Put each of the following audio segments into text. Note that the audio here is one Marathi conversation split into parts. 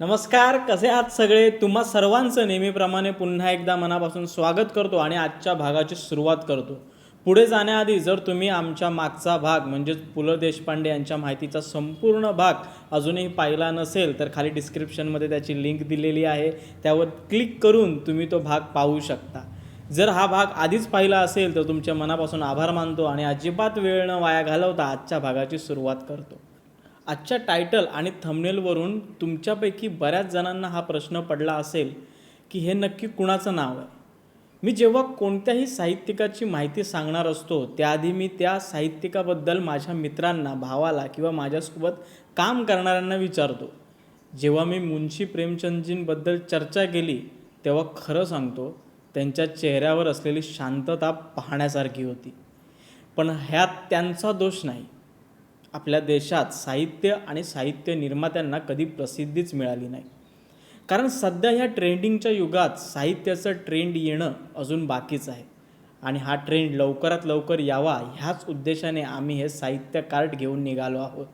नमस्कार कसे आहात सगळे? तुम्हा सर्वांचं नेहमीप्रमाणे पुन्हा एकदा मनापासून स्वागत करतो आणि आजच्या भागाची सुरुवात करतो. पुढे जाण्याआधी जर तुम्ही आमच्या मागचा भाग म्हणजेच पु ल देशपांडे यांच्या माहितीचा संपूर्ण भाग अजूनही पाहिला नसेल तर खाली डिस्क्रिप्शनमध्ये त्याची लिंक दिलेली आहे. त्यावर क्लिक करून तुम्ही तो भाग पाहू शकता. जर हा भाग आधीच पाहिला असेल तर तुमच्या मनापासून आभार मानतो आणि अजिबात वेळ न वाया घालवता आजच्या भागाची सुरुवात करतो. आजच्या टायटल आणि थंबनेलवरून तुमच्यापैकी बऱ्याच जणांना हा प्रश्न पडला असेल की हे नक्की कुणाचं नाव आहे? मी जेव्हा कोणत्याही साहित्यिकाची माहिती सांगणार असतो त्याआधी मी त्या साहित्यिकाबद्दल माझ्या मित्रांना भावाला किंवा माझ्यासोबत काम करणाऱ्यांना विचारतो. जेव्हा मी मुन्शी प्रेमचंदजींबद्दल चर्चा केली तेव्हा खरं सांगतो त्यांच्या चेहऱ्यावर असलेली शांतता पाहण्यासारखी होती. पण ह्यात त्यांचा दोष नाही. आपल्या देशात साहित्य आणि साहित्य निर्मात्यांना कधी प्रसिद्धीच मिळाली नाही. कारण सध्या ह्या ट्रेंडिंगच्या युगात साहित्याचं ट्रेंड येणं अजून बाकीच आहे. आणि हा ट्रेंड लवकरात लवकर यावा ह्याच उद्देशाने आम्ही हे साहित्य कार्ड घेऊन निघालो आहोत.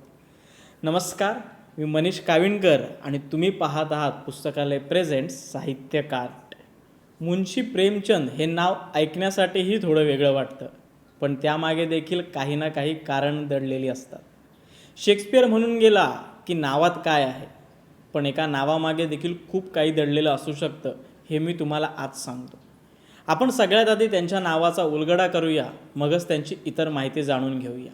नमस्कार मी मनीष काविणकर आणि तुम्ही पाहत आहात पुस्तकालय प्रेझेंट साहित्य कार्ड. मुन्शी प्रेमचंद हे नाव ऐकण्यासाठीही थोडं वेगळं वाटतं पण त्यामागे देखील काही ना काही कारण दडलेली असतात. शेक्सपियर म्हणून गेला की नावात काय आहे? पण एका नावामागे देखील खूप काही दडलेलं असू शकतं हे मी तुम्हाला आज सांगतो. आपण सगळ्यात आधी त्यांच्या नावाचा उलगडा करूया मगच त्यांची इतर माहिती जाणून घेऊया.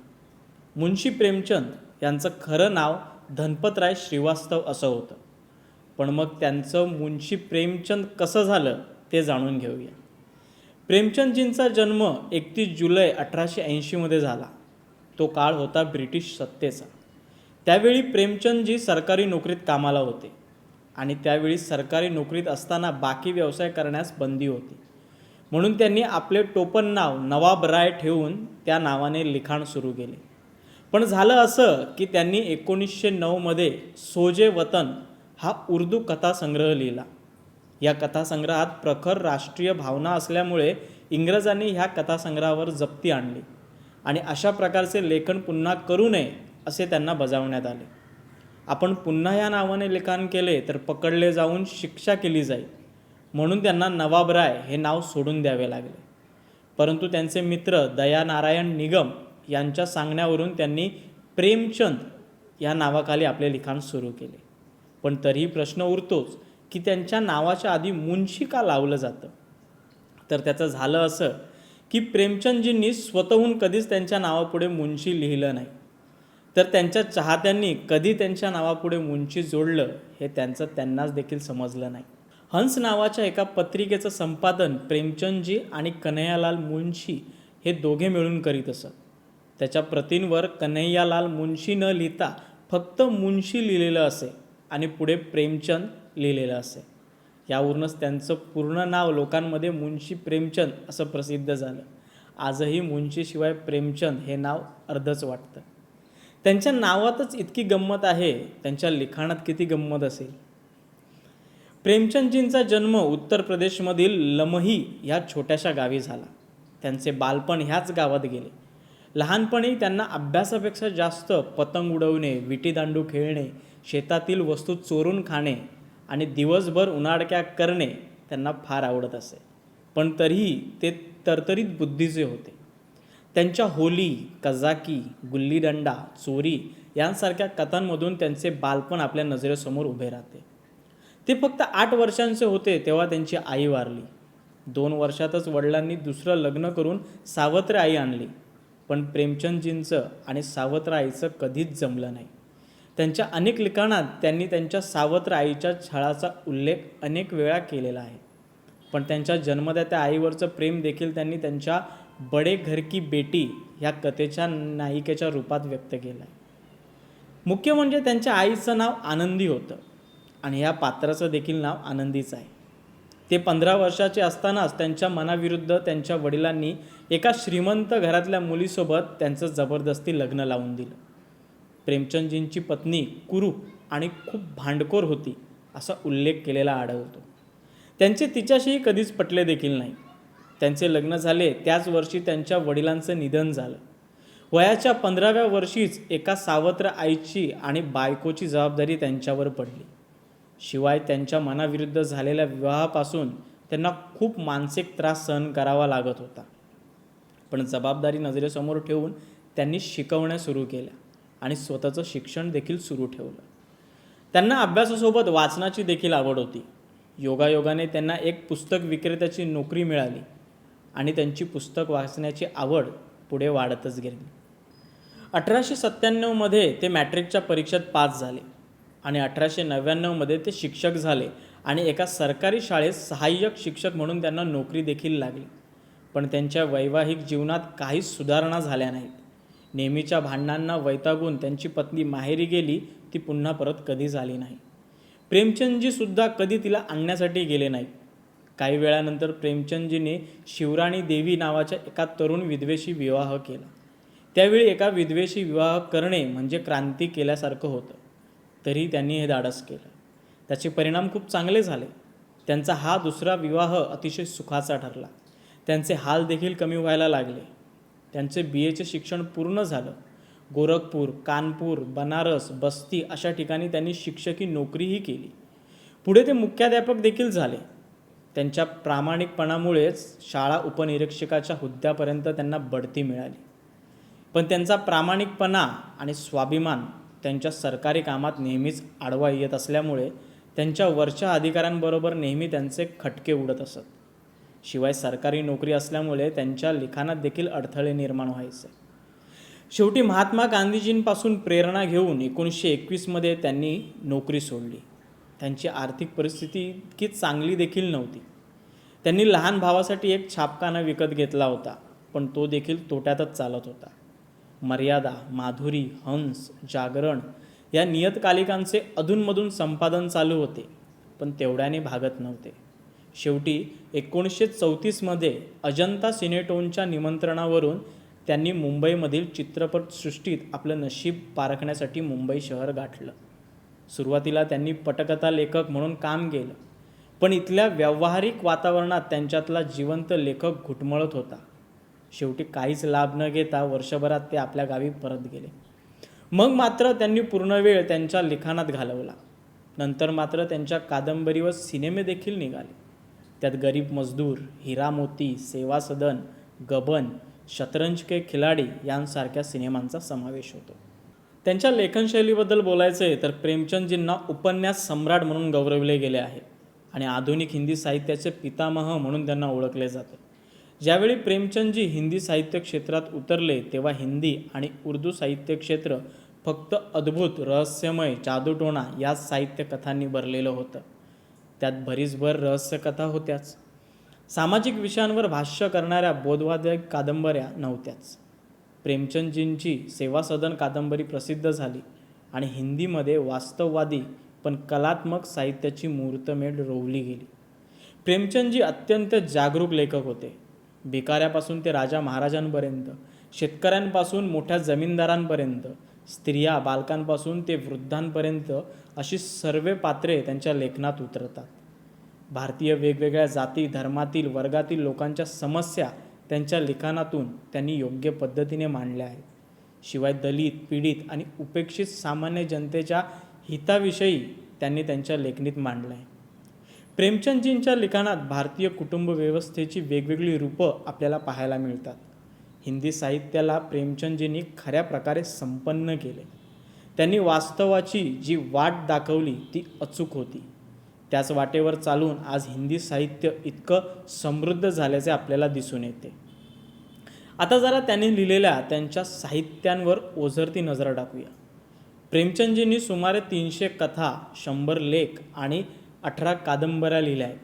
मुन्शी प्रेमचंद यांचं खरं नाव धनपतराय श्रीवास्तव असं होतं. पण मग त्यांचं मुन्शी प्रेमचंद कसं झालं ते जाणून घेऊया. प्रेमचंदजींचा जन्म एकतीस जुलै अठराशे ऐंशीमध्ये झाला. तो काळ होता ब्रिटिश सत्तेचा. त्यावेळी प्रेमचंदजी सरकारी नोकरीत कामाला होते आणि त्यावेळी सरकारी नोकरीत असताना बाकी व्यवसाय करण्यास बंदी होती. म्हणून त्यांनी आपले टोपण नाव नवाब राय ठेवून त्या नावाने लिखाण सुरू केले. पण झालं असं की त्यांनी एकोणीसशे नऊमध्ये सोजे वतन हा उर्दू कथासंग्रह लिहिला. या कथासंग्रहात प्रखर राष्ट्रीय भावना असल्यामुळे इंग्रजांनी ह्या कथासंग्रहावर जप्ती आणली. आणि अशा प्रकारचे लेखन पुन्हा करू नये असे त्यांना बजावण्यात आले. आपण पुन्हा या नावाने लिखाण केले तर पकडले जाऊन शिक्षा केली जाईल. म्हणून त्यांना नवाब राय हे नाव सोडून द्यावे लागले. परंतु त्यांचे मित्र दयानारायण निगम यांच्या सांगण्यावरून त्यांनी प्रेमचंद या नावाखाली आपले लिखाण सुरू केले. पण तरीही प्रश्न उरतोच की त्यांच्या नावाच्या आधी मुंशी का लावलं जातं? तर त्याचं झालं असं की प्रेमचंदजींनी स्वतःहून कधीच त्यांच्या नावापुढे मुंशी लिहिलं नाही. तर त्यांच्या चाहत्यांनी कधी त्यांच्या नावापुढे मुंशी जोडलं हे त्यांचं त्यांनाच देखील समजलं नाही. हंस नावाच्या एका पत्रिकेचं संपादन प्रेमचंदजी आणि कन्हैयालाल मुंशी हे दोघे मिळून करीत असत. त्याच्या प्रतींवर कन्हैयालाल मुंशी न लिहिता फक्त मुंशी लिहिलेलं असे आणि पुढे प्रेमचंद लिहिलेलं असे. यावरूनच त्यांचं पूर्ण नाव लोकांमध्ये मुंशी प्रेमचंद असं प्रसिद्ध झालं. आजही मुंशीशिवाय प्रेमचंद हे नाव अर्धच वाटतं. त्यांच्या नावातच इतकी गंमत आहे त्यांच्या लिखाणात किती गंमत असेल? प्रेमचंदजींचा जन्म उत्तर प्रदेशमधील लमही ह्या छोट्याशा गावी झाला. त्यांचे बालपण ह्याच गावात गेले. लहानपणी त्यांना अभ्यासापेक्षा जास्त पतंग उडवणे विटीदांडू खेळणे शेतातील वस्तू चोरून खाणे आणि दिवसभर उन्हाडक्या करणे त्यांना फार आवडत असे. पण तरीही ते तरतरीत बुद्धीचे होते. त्यांच्या होली कजाकी गुल्लीदंडा चोरी यांसारख्या कथांमधून त्यांचे बालपण आपल्या नजरेसमोर उभे राहते. ते फक्त आठ वर्षांचे होते तेव्हा त्यांची आई वारली. दोन वर्षातच वडिलांनी दुसरं लग्न करून सावत्र आई आणली. पण प्रेमचंदजींचं आणि सावत्र आईचं कधीच जमलं नाही. त्यांच्या अनेक लिखाणात त्यांनी त्यांच्या सावत्र आईच्या छळाचा उल्लेख अनेक वेळा केलेला आहे. पण त्यांच्या जन्मदात्या आईवरचं प्रेम देखील त्यांनी त्यांच्या बडे घर की बेटी ह्या कथेच्या नायिकेच्या रूपात व्यक्त केलं आहे मुख्य म्हणजे त्यांच्या आईचं नाव आनंदी होतं आणि ह्या पात्राचं देखील नाव आनंदीच आहे. ते पंधरा वर्षाचे असतानाच त्यांच्या मनाविरुद्ध त्यांच्या वडिलांनी एका श्रीमंत घरातल्या मुलीसोबत त्यांचं जबरदस्ती लग्न लावून दिलं. प्रेमचंदजींची पत्नी कुरूप आणि खूप भांडखोर होती असा उल्लेख केलेला आढळतो. त्यांचे तिच्याशीही कधीच पटले देखील नाही. त्यांचे लग्न झाले त्याच वर्षी त्यांच्या वडिलांचं निधन झालं. वयाच्या पंधराव्या वर्षीच एका सावत्र आईची आणि बायकोची जबाबदारी त्यांच्यावर पडली. शिवाय त्यांच्या मनाविरुद्ध झालेल्या विवाहापासून त्यांना खूप मानसिक त्रास सहन करावा लागत होता. पण जबाबदारी नजरेसमोर ठेवून त्यांनी शिकवण्या सुरू केल्या. आणि स्वतःचं शिक्षण देखील सुरू ठेवलं. त्यांना अभ्यासासोबत वाचनाची देखील आवड होती. योगायोगाने त्यांना एक पुस्तक विक्रेत्याची नोकरी मिळाली आणि त्यांची पुस्तक वाचण्याची आवड पुढे वाढतच गेली. अठराशे सत्त्याण्णवमध्ये ते मॅट्रिकच्या परीक्षेत पास झाले आणि अठराशे नव्याण्णवमध्ये ते शिक्षक झाले आणि एका सरकारी शाळेत सहाय्यक शिक्षक म्हणून त्यांना नोकरी देखील लागली. पण त्यांच्या वैवाहिक जीवनात काहीच सुधारणा झाल्या नाहीत. नेहमीच्या भांडणांना वैतागून त्यांची पत्नी माहेरी गेली ती पुन्हा परत कधीच आली नाही. प्रेमचंदजीसुद्धा कधी तिला आणण्यासाठी गेले नाहीत. काही वेळानंतर प्रेमचंदजीने शिवराणी देवी नावाच्या एका तरुण विधवेशी विवाह केला. त्यावेळी एका विधवेशी विवाह करणे म्हणजे क्रांती केल्यासारखं होतं. तरी त्यांनी हे धाडस केलं. त्याचे परिणाम खूप चांगले झाले. त्यांचा हा दुसरा विवाह अतिशय सुखाचा ठरला. त्यांचे हाल देखील कमी व्हायला लागले. त्यांचे बी एचे शिक्षण पूर्ण झालं. गोरखपूर कानपूर बनारस बस्ती अशा ठिकाणी त्यांनी शिक्षकी नोकरीही केली. पुढे ते मुख्याध्यापक देखील झाले. त्यांच्या प्रामाणिकपणामुळेच शाळा उपनिरीक्षकाच्या हुद्द्यापर्यंत त्यांना बढती मिळाली. पण त्यांचा प्रामाणिकपणा आणि स्वाभिमान त्यांच्या सरकारी कामात नेहमीच आडवा येत असल्यामुळे त्यांच्या वरच्या अधिकाऱ्यांबरोबर नेहमी त्यांचे खटके उडत असत. शिवाय सरकारी नोकरी असल्यामुळे त्यांच्या लिखाणात देखील अडथळे निर्माण व्हायचे. शेवटी महात्मा गांधीजींपासून प्रेरणा घेऊन एकोणीसशे एकवीसमध्ये त्यांनी नोकरी सोडली. त्यांची आर्थिक परिस्थिती इतकी चांगली देखील नव्हती. त्यांनी लहान भावासाठी एक छापखाना विकत घेतला होता पण तो देखील तोट्यातच चालत होता. मर्यादा माधुरी हंस जागरण या नियतकालिकांचे अधूनमधून संपादन चालू होते पण तेवढ्याने भागत नव्हते. शेवटी एकोणीसशे चौतीसमध्ये अजंता सिनेटोनच्या निमंत्रणावरून त्यांनी मुंबईमधील चित्रपटसृष्टीत आपलं नशीब पारखण्यासाठी मुंबई शहर गाठलं. सुरुवातीला त्यांनी पटकथा लेखक म्हणून काम केलं. पण इथल्या व्यावहारिक वातावरणात त्यांच्यातला जिवंत लेखक घुटमळत होता. शेवटी काहीच लाभ न घेता वर्षभरात ते आपल्या गावी परत गेले. मग मात्र त्यांनी पूर्ण वेळ त्यांच्या लिखाणात घालवला. नंतर मात्र त्यांच्या कादंबरीवर सिनेमे देखील निघाले. त्यात गरीब मजदूर हिरा मोती सेवा सदन गबन शतरंज के खिलाडी यांसारख्या सिनेमांचा समावेश होतो. त्यांच्या लेखनशैलीबद्दल बोलायचं आहे तर प्रेमचंदजींना उपन्यास सम्राट म्हणून गौरवले गेले आहे आणि आधुनिक हिंदी साहित्याचे पितामह म्हणून त्यांना ओळखले जाते. ज्यावेळी प्रेमचंदजी हिंदी साहित्य क्षेत्रात उतरले तेव्हा हिंदी आणि उर्दू साहित्य क्षेत्र फक्त अद्भुत रहस्यमय जादूटोणा याच साहित्य कथांनी भरलेलं होतं. त्यात भरीसभर रहस्यकथा होत्याच. सामाजिक विषयांवर भाष्य करणाऱ्या बोधवादक कादंबऱ्या नव्हत्याच. प्रेमचंदजींची सेवा सदन कादंबरी प्रसिद्ध झाली आणि हिंदीमध्ये वास्तववादी पण कलात्मक साहित्याची मूर्तमेढ रोवली गेली. प्रेमचंदजी अत्यंत जागरूक लेखक होते. भिकाऱ्यापासून ते राजा महाराजांपर्यंत शेतकऱ्यांपासून मोठ्या जमीनदारांपर्यंत स्त्रिया बालकांपासून ते वृद्धांपर्यंत अशी सर्व पात्रे त्यांच्या लेखनात उतरतात. भारतीय वेगवेगळ्या जाती धर्मातील वर्गातील लोकांच्या समस्या त्यांच्या लिखाणातून त्यांनी योग्य पद्धतीने मांडल्या आहेत. शिवाय दलित पीडित आणि उपेक्षित सामान्य जनतेच्या हिताविषयी त्यांनी त्यांच्या लेखणीत मांडलं आहे प्रेमचंदजींच्या लिखाणात भारतीय कुटुंब व्यवस्थेची वेगवेगळी रूपं आपल्याला पाहायला मिळतात. हिंदी साहित्याला प्रेमचंदजींनी खऱ्या प्रकारे संपन्न केले. त्यांनी वास्तवाची जी वाट दाखवली ती अचूक होती. त्याच वाटेवर चालून आज हिंदी साहित्य इतकं समृद्ध झाल्याचे आपल्याला दिसून येते. आता जरा त्यांनी लिहिलेल्या त्यांच्या साहित्यांवर ओझरती नजर टाकूया. प्रेमचंदजींनी सुमारे तीनशे कथा शंभर लेख आणि अठरा कादंबऱ्या लिहिल्या आहेत.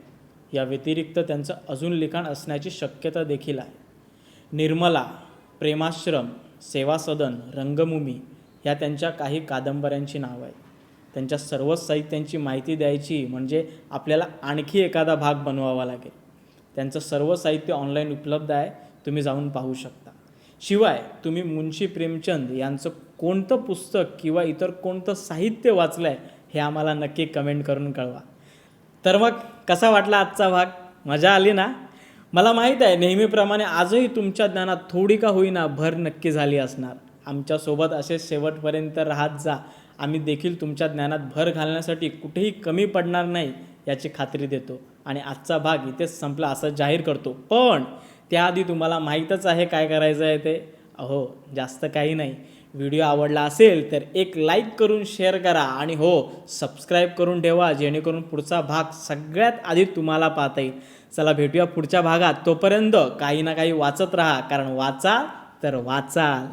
या व्यतिरिक्त त्यांचं अजून लिखाण असण्याची शक्यता देखील आहे. निर्मला प्रेमाश्रम सेवा सदन रंगभूमी ह्या त्यांच्या काही कादंबऱ्यांची नावं आहेत. त्यांच्या सर्वच साहित्यांची माहिती द्यायची म्हणजे आपल्याला आणखी एखादा भाग बनवावा लागेल. त्यांचं सर्व साहित्य ऑनलाईन उपलब्ध आहे तुम्ही जाऊन पाहू शकता. शिवाय तुम्ही मुंशी प्रेमचंद यांचं कोणतं पुस्तक किंवा इतर कोणतं साहित्य वाचलं आहे हे आम्हाला नक्की कमेंट करून कळवा. तर मग कसा वाटला आजचा भाग? मजा आली ना? मला माहीत आहे नेहमीप्रमाणे आजही तुमच्या ज्ञानात थोडी का होईना भर नक्की झाली असणार. आमच्यासोबत असे शेवटपर्यंत राहत जा. आम्ही देखील तुमच्या ज्ञानात भर घालण्यासाठी कुठेही कमी पडणार नाही याची खात्री देतो. आणि आजचा भाग इथेच संपला असं जाहीर करतो. पण त्याआधी तुम्हाला माहीतच आहे काय करायचं आहे ते? अहो जास्त काही नाही. व्हिडिओ आवडला असेल तर एक लाईक करून शेअर करा आणि हो सबस्क्राईब करून ठेवा जेणेकरून पुढचा भाग सगळ्यात आधी तुम्हाला पाहता येईल. चला भेटूया पुढच्या भागात. तोपर्यंत काही ना काही वाचत राहा कारण वाचा तर वाचाल.